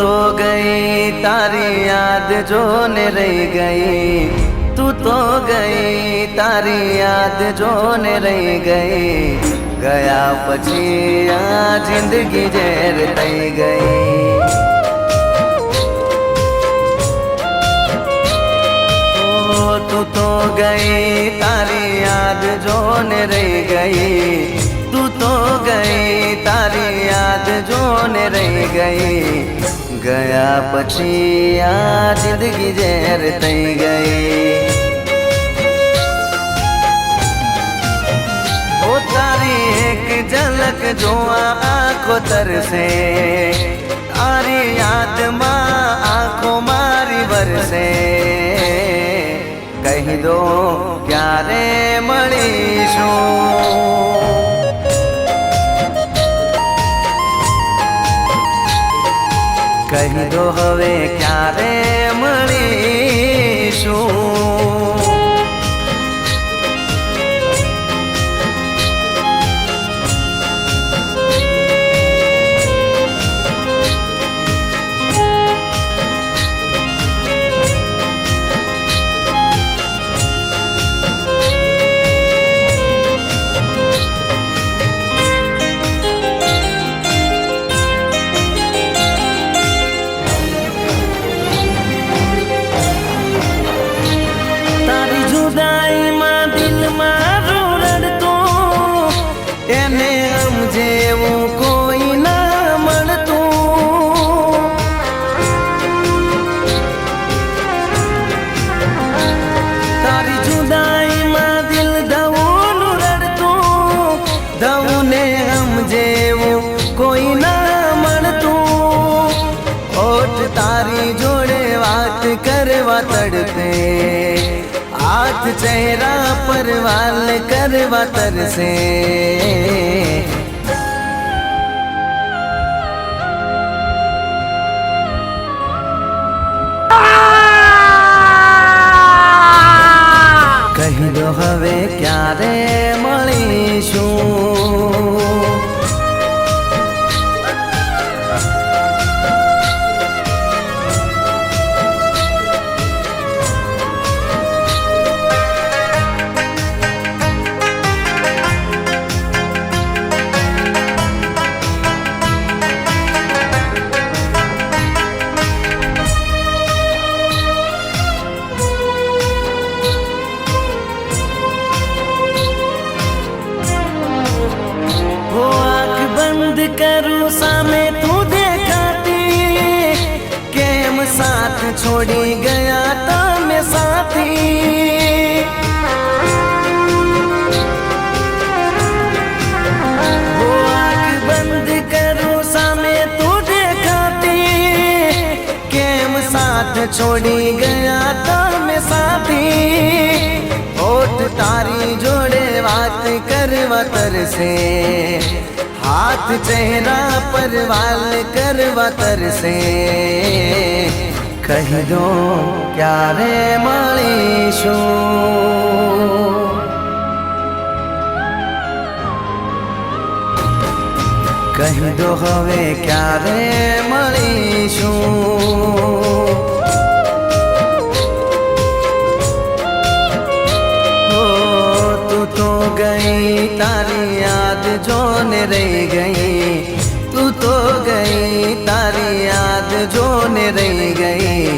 તો ગઈ તારી યાદ જોને રહી ગઈ તું તો ગઈ તારી યાદ જોને રહી ગઈ ગયા પછી આ જિંદગી ઝેર થઈ ગઈ ઓ તું તો ગઈ તારી યાદ જોને રહી ગઈ તું તો ગઈ તારી યાદ જોને રહી ગઈ ગયા પછી આ જિંદગી ઝેર થઈ ગઈ ઓ તારી એક ઝલક જોવા આંખો તરસે તારી યાદમાં આંખો મારી વરસે કહી દો ક્યારે કહી करवा तड़पे आज चेहरा पर वाल करवा तरसे। कही दो हवे क्या रे मणिशू करूँ सामे तुझे काटी केम साथ छोड़ी गया तो मैं साथी। बंद साथ छोड़ी गया तो मैं साथी। होठ तारी जोड़े बात करवा तर से હાથ ચહેરા પર વાલ કરવા તરસે કહી દો ક્યારે મળીશું કહી દો હવે ક્યારે મળીશું જોને રહી ગઈ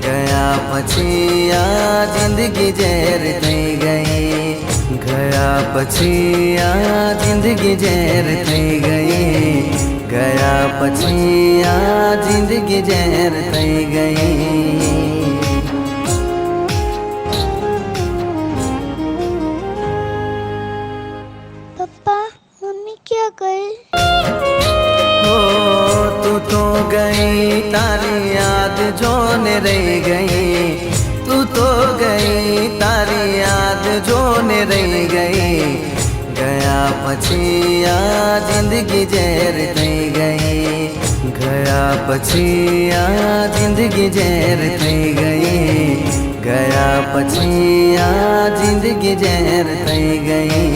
ગયા પછી આ જિંદગી ઝેર થઈ ગઈ ગયા પછી આ જિંદગી ઝેર થઈ ગઈ ગયા પછી આ જિંદગી ઝેર થઈ ગઈ तू तो गई, तारी याद जो न रह गई। तू तो गई, तारी याद जो न रह गई। गया पछिया ज़िंदगी जेर थी गई। गया पछिया ज़िंदगी जेर थी गई। गया पछिया ज़िंदगी जेर थी गई।